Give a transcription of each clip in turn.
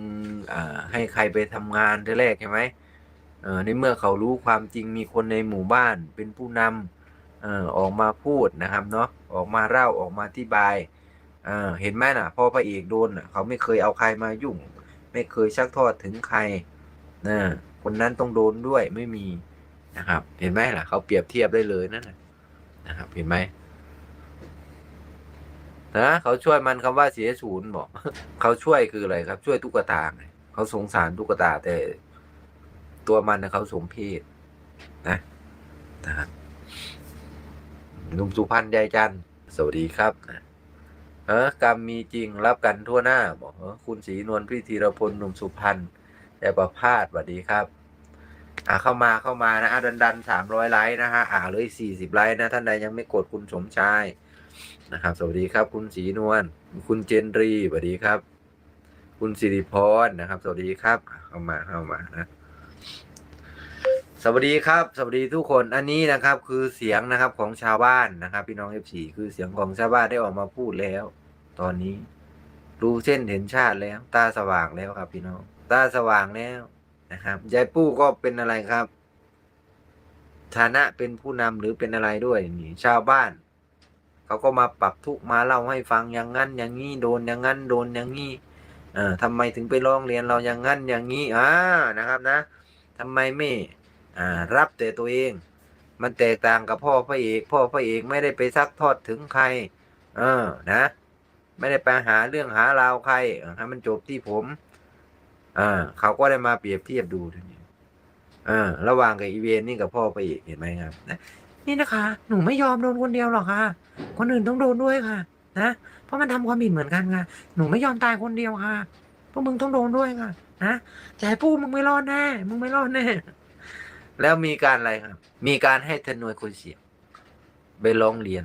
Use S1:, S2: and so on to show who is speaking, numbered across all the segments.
S1: งอ่าให้ใครไปทำงานทีแรกใช่ไหมเออในเมื่อเขารู้ความจริงมีคนในหมู่บ้านเป็นผู้นำเออออกมาพูดนะครับเนาะออกมาเล่าออกมาอธิบายเออเห็นไหมน่ะพอพระเอกโดนน่ะเขาไม่เคยเอาใครมายุ่ง ไม่เคยชักทอดถึงใครนะคนนั้นต้องโดนด้วยไม่มีนะครับ เห็นไหมล่ะเขาเปรียบเทียบได้เลยนั่นนะนะครับ เห็นไหม นะเขาช่วยมันคำว่าเสียศูนย์บอกเขาช่วยคืออะไรครับ ช่วยตุ๊กตาเขาสงสารตุ๊กตาแต่ ตัวมันนะเขาสมเพศนะนะครับนุ่มสุพรรณยายจันสวัสดีครับนะเออกรรมมีจริงรับกันทั่วหน้า บอกเออคุณศรีนวลพี่ธีรพลหนุ่มสุพรรณยายประพาสสวัสดีครับ อ่าเข้ามาเข้ามานะอะดันดันสามร้อยไลค์นะฮะอ่าเลยสี่สิบไลค์นะ ท่านใดยังไม่กดคุณสมชาย นะครับ สวัสดีครับ คุณศรีนวลคุณเจนรีสวัสดีครับ คุณสิริพรนะครับ สวัสดีครับเข้ามาเข้ามานะสวัสดีครับ สวัสดีทุกคนอันนี้นะครับ คือเสียงนะครับของชาวบ้านนะครับ พี่น้องเอฟซีคือเสียงของชาวบ้านได้ออกมาพูดแล้ว ตอนนี้ รู้เส้นเห็นชาติแล้ว ตาสว่างแล้วครับ พี่น้อง ตาสว่างแล้วนะครับยายปู้ก็เป็นอะไรครับ ฐานะเป็นผู้นำหรือเป็นอะไรด้วยนี่ชาวบ้าน เขาก็มาปรับทุกมาเล่าให้ฟังอย่างนั้นอย่างนี้โดนอย่างนั้นโดนอย่างนี้เออทำไมถึงไปร้องเรียนเราอย่างนั้นอย่างนี้อ่านะครับนะทำไมไม่อ่ารับแต่ตัวเอง มันแตกต่างกับพ่อพระเอกพ่อพระเอกไม่ได้ไปซักทอดถึงใคร เออนะ ไม่ได้ไปหาเรื่องหาราวใครให้มันจบที่ผมอ่าเขาก็ได้มาเปรียบเทียบดูทีนี้เออระหว่างกับอีเวนนี่กับพ่อพระเอกเห็นไหมครับนะ
S2: นี่นะคะ หนูไม่ยอมโดนคนเดียวหรอกค่ะ คนอื่นต้องโดนด้วยค่ะ นะ เพราะมันทำความผิดเหมือนกันค่ะ หนูไม่ยอมตายคนเดียวค่ะ พวกมึงต้องโดนด้วยค่ะ นะจะให้ปู้มึงไม่รอดแน่ มึงไม่รอดแน่
S1: แล้วมีการอะไรครับ มีการให้ทนายคนเสียงไปร้องเรียน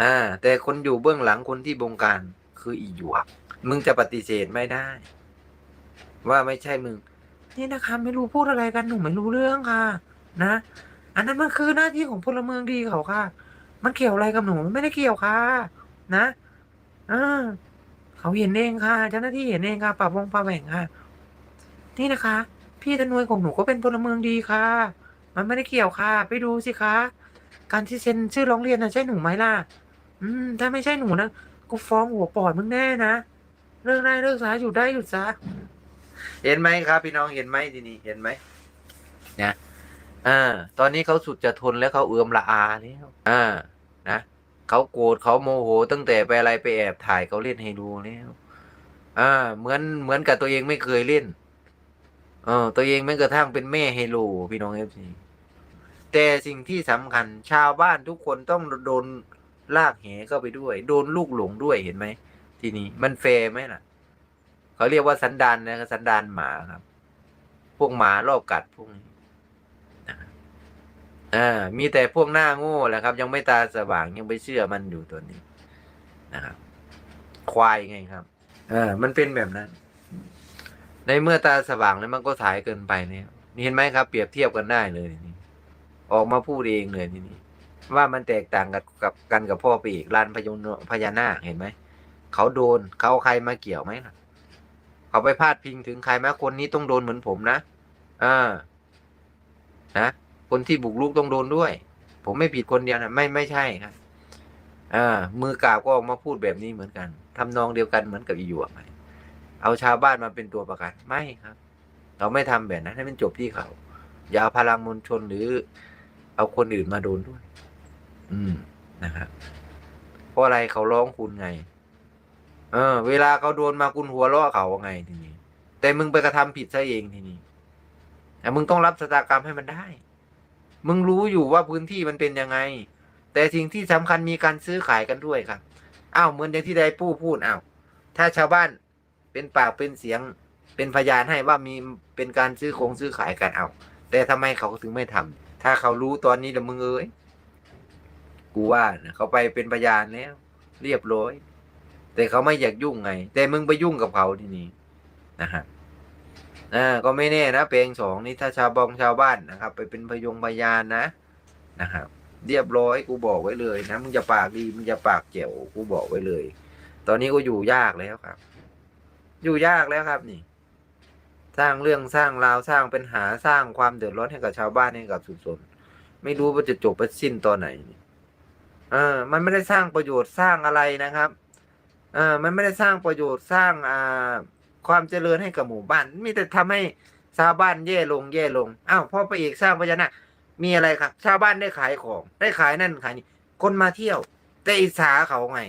S1: อ่า แต่คนอยู่เบื้องหลังคนที่บงการคืออีหยวก มึงจะปฏิเสธไม่ได้ ว่าไม่ใช่มึง
S2: นี่นะคะ ไม่รู้พูดอะไรกันหนูไม่รู้เรื่องค่ะ นะ อันนั้นมันคือหน้าที่ของพลเมืองดีเขาค่ะ มันเกี่ยวอะไรกับหนูไม่ได้เกี่ยวค่ะ นะเออเขาเห็นเองค่ะเจ้าหน้าที่เห็นเองค่ะปรับวงปรับแหว่งค่ะ นี่นะคะ พี่ทนวยของหนูก็เป็นพลเมืองดีค่ะ มันไม่ได้เกี่ยวค่ะ ไปดูสิคะการที่เซ็นชื่อร้องเรียนนะใช่หนูไหมล่ะ อืม ถ้าไม่ใช่หนูนะกูฟ้องหัวปอดมึงแน่นะเลิกได้เลิกซะหยุดได้หยุดซะ
S1: เห็นไหมครับ พี่น้องเห็นไหมทีนี้เห็นไหมนะ อ่า ตอนนี้เขาสุดจะทนแล้วเขาเอือมละอาแล้วอ่า นะเขาโกรธเขาโมโห ตั้งแต่ไปอะไรไปแอบถ่ายเขาเล่นให้ดูแล้วอ่า เหมือนเหมือนกับตัวเองไม่เคยเล่นเออตัวเองแม้กระทั่งเป็นแม่เฮโลพี่น้องเอฟซีแต่สิ่งที่สำคัญชาวบ้านทุกคนต้องโดนลากแหเข้าไปด้วย โดนลูกหลงด้วยเห็นไหมทีนี้มันแฟร์ไหมล่ะเขาเรียกว่าสันดานนะสันดานหมาครับ พวกหมารอบกัดพวกนี้ อ่า มีแต่พวกหน้าโง่แหละครับ ยังไม่ตาสว่างยังไปเชื่อมันอยู่ตัวนี้นะครับ ควายไงครับอ่ามันเป็นแบบนั้น ในเมื่อตาสว่างแล้วมันก็สายเกินไปเนี่ยนี่เห็นไหมครับ เปรียบเทียบกันได้เลยนี่ออกมาพูดเองเลยนี้ว่ามันแตกต่างกับกับกันกับพ่อไปอีกลานพญนพญานาคเห็นไหมเขาโดนเขาเอาใครมาเกี่ยวไหมล่ะ เขาไปพาดพิงถึงใครไหมคนนี้ต้องโดนเหมือนผมนะอ่านะ คนที่บุกรุกต้องโดนด้วย ผมไม่ผิดคนเดียวนะไม่ไม่ใช่ครับอ่ามือกาบก็ออกมาพูดแบบนี้เหมือนกันทำนองเดียวกันเหมือนกับอีหยวกเอาชาวบ้านมาเป็นตัวประกันไม่ครับ เราไม่ทำแบบนั้นให้มันจบที่เขา อย่าเอาพลังมวลชนหรือ เอาคนอื่นมาโดนด้วย อืมนะครับเพราะอะไรเขาร้องคุณไง เออ เวลาเขาโดนมาคุณหัวเราะเขาว่าไงทีนี้ แต่มึงไปกระทำผิดซะเองทีนี้แต่มึงต้องรับชะตากรรมให้มันได้ มึงรู้อยู่ว่าพื้นที่มันเป็นยังไง แต่สิ่งที่สำคัญมีการซื้อขายกันด้วยครับอ้าวเหมือนอย่างที่ได้ปู้พูดอ้าวถ้าชาวบ้านเป็นปากเป็นเสียงเป็นพยานให้ว่ามีเป็นการซื้อคงซื้อขายกันเอา แต่ทำไมเขาถึงไม่ทำถ้าเขารู้ตอนนี้แล้วมึงเอ้ยกูว่านะเขาไปเป็นพยานแล้ว เรียบร้อย แต่เขาไม่อยากยุ่งไง แต่มึงไปยุ่งกับเขาทีนี้นะฮะ อ่าก็ไม่แน่นะ เพลงสองนี่ถ้าชาวบองชาวบ้านนะครับ ไปเป็นพยงพยานนะนะครับเรียบร้อยกูบอกไว้เลยนะมึงจะปากดีมึงจะปากเจ๋วกูบอกไว้เลย ตอนนี้ก็อยู่ยากแล้วครับ อยู่ยากแล้วครับนี่ สร้างเรื่องสร้างราวสร้างปัญหาสร้างความเดือดร้อนให้กับชาวบ้านให้กับสุชนไม่รู้ว่าจะจบไปสิ้นตอนไหนนี่เออ มันไม่ได้สร้างประโยชน์สร้างอะไรนะครับ เออมันไม่ได้สร้างประโยชน์สร้างอ่า ความเจริญให้กับหมู่บ้าน มีแต่ทำให้ชาวบ้านแย่ลงแย่ลงอ้าวพ่อพระเอกสร้างพญานาคมีอะไรครับ ชาวบ้านได้ขายของ ได้ขายนั่นขายนี่คนมาเที่ยว แต่อิจฉาเขาไง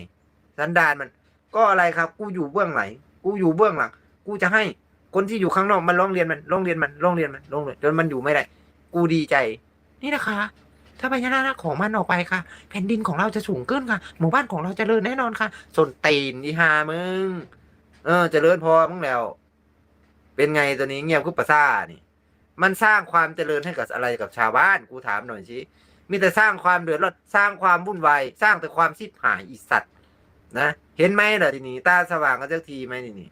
S1: สันดานมัน ก็อะไรครับ กูอยู่เบื้องหลังกูอยู่เบื้องหลังกูจะให้คนที่อยู่ข้างนอกมันร้องเรียนมันร้องเรียนมันร้องเรียนมันร้องเรียนจนมันอยู่ไม่ได้ กูดีใจ
S2: นี่นะคะ ถ้าพญานาคของมันออกไปค่ะ แผ่นดินของเราจะสูงขึ้นค่ะ หมู่บ้านของเราจะเจริญแน่นอนค่ะ
S1: ส่วนตีนอีหามึง เออเจริญพอมึงแล้ว เป็นไงตัวนี้เงียบคุปปะซ่านี่ มันสร้างความเจริญให้กับอะไรกับชาวบ้านกูถามหน่อยสิมีแต่สร้างความเดือดร้อนสร้างความวุ่นวายสร้างแต่ความสิบหายอีสัตว์นะเห็นไหมเหรอทีนี้ตาสว่างกันเจ้าทีไหมทีนี้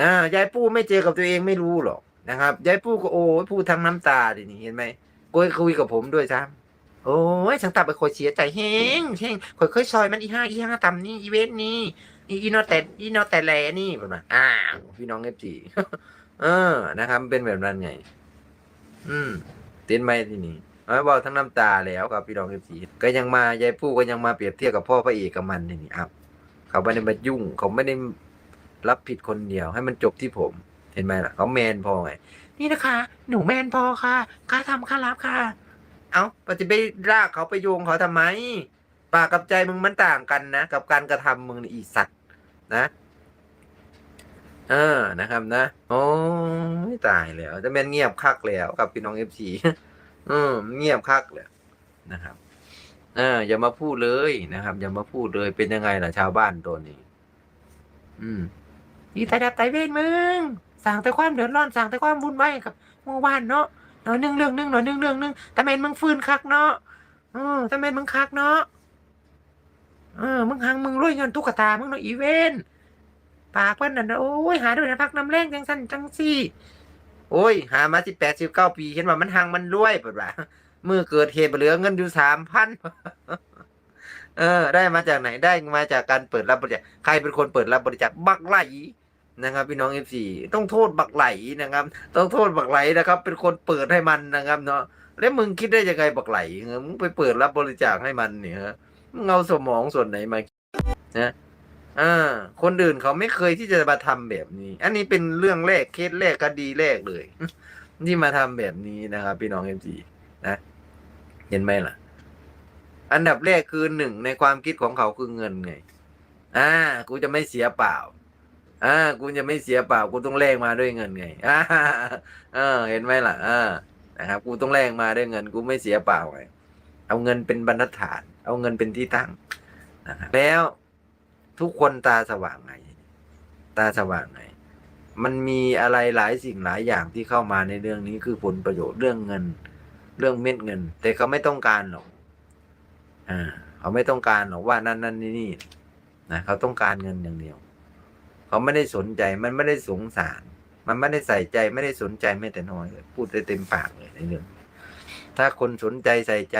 S1: นะยายปู้ไม่เจอกับตัวเองไม่รู้หรอกนะครับยายปู้ก็โอ้พูดทั้งน้ำตาทีนี้เห็นไหมก็คุยกับผมด้วยซ้ำโอ้ยฉันตับไปคอยเสียใจแห้งแห้งคอยเคยซอยมันอีห้าอีห้าตำนี่อีเวนต์นี่ อีอีนอแต่อีนอแต่แลนี่แบบนั้นอ้าวพี่น้องเอฟจีเออนะครับเป็นแบบนั้นไง อืมเต้นไหมที่นี่เอาไว้บอกทั้งน้ำตาแล้วครับพี่น้องเอฟซีก็ยังมายายปู้ก็ยังมาเปรียบเทียบกับพ่อพระเอกกับมันนี่นี่ครับ เขาไม่ได้มายุ่ง เขาไม่ได้รับผิดคนเดียว ให้มันจบที่ผม เห็นไหมล่ะ เขาแมนพอไง
S2: นี่นะคะ หนูแมนพอค่ะกล้าทำกล้ารับค่ะ
S1: เอาปฏิไปรากเขาไปโยงเขาทำไมปากกับใจมึงมันต่างกันนะ กับการกระทำมึงอีสัตว์ นะเออนะครับนะโอ้ยตายแล้วจะเป็นเงียบคักแล้วกับพี่น้องเอฟซีอืมเงียบคักเลยนะครับเอออย่ามาพูดเลยนะครับ อย่ามาพูดเลยเป็นยังไงล่ะชาวบ้านตัวนี้ อืม
S2: อีตาดับไตเวนมึงสั่งแต่ความเดือดร้อนสั่งแต่ความวุ่นวายกับหมู่บ้านเนาะหน่อยนึ่งเรื่องนึ่งหน่อยนึ่งเรื่องนึ่งแต่เมนมึงฟื้นคักเนาะเออแต่เมนมึงคักเนาะ เออมึงหังมึงรวยเงินตุ๊กตามึงเนาะอีเวนปากเพิ่นนั่นนะโอ้ยหาด้วยนะพักน้ำแรงจังสั้นจังซี่
S1: โอ้ย หามาสิบแปดสิบเก้าปีเห็นว่ามันหังมันรวยเปิดว่ามือเกิดเหตุเหลือเงินอยู่สามพันเออ ได้มาจากไหนได้มาจากการเปิดรับบริจาคใครเป็นคนเปิดรับบริจาคบักไหลนะครับ พี่น้องเอฟซีต้องโทษบักไหลนะครับ ต้องโทษบักไหลนะครับ เป็นคนเปิดให้มันนะครับเนาะแล้วมึงคิดได้ยังไงบักไหลมึงไปเปิดรับบริจาคให้มันเนี่ยฮะ มึงเอาสมองส่วนไหนมานะอ่า คนอื่นเขาไม่เคยที่จะมาทำแบบนี้ อันนี้เป็นเรื่องแรกเคสแรกคดีแรกเลย ที่มาทำแบบนี้นะครับ พี่น้องเอฟซีนะเห็นไหมล่ะ อันดับแรกคือหนึ่งในความคิดของเขาคือเงินไง อ่า กูจะไม่เสียเปล่า อ่า กูจะไม่เสียเปล่า กูต้องแลกมาด้วยเงินไง อ่าเออ เห็นไหมล่ะ อ่า นะครับ กูต้องแลกมาด้วยเงิน กูไม่เสียเปล่าไง เอาเงินเป็นบรรทัดฐาน เอาเงินเป็นที่ตั้งนะครับแล้วทุกคนตาสว่างไง ตาสว่างไง มันมีอะไรหลายสิ่งหลายอย่างที่เข้ามาในเรื่องนี้คือผลประโยชน์เรื่องเงิน เรื่องเม็ดเงิน แต่เขาไม่ต้องการหรอกอ่าเขาไม่ต้องการหรอกว่านั่นนั่นนี่นี่นะเขาต้องการเงินอย่างเดียว เขาไม่ได้สนใจมันไม่ได้สงสาร มันไม่ได้ใส่ใจไม่ได้สนใจแม้แต่น้อยเลยพูดได้เต็มปากเลยในเรื่องถ้าคนสนใจใส่ใจ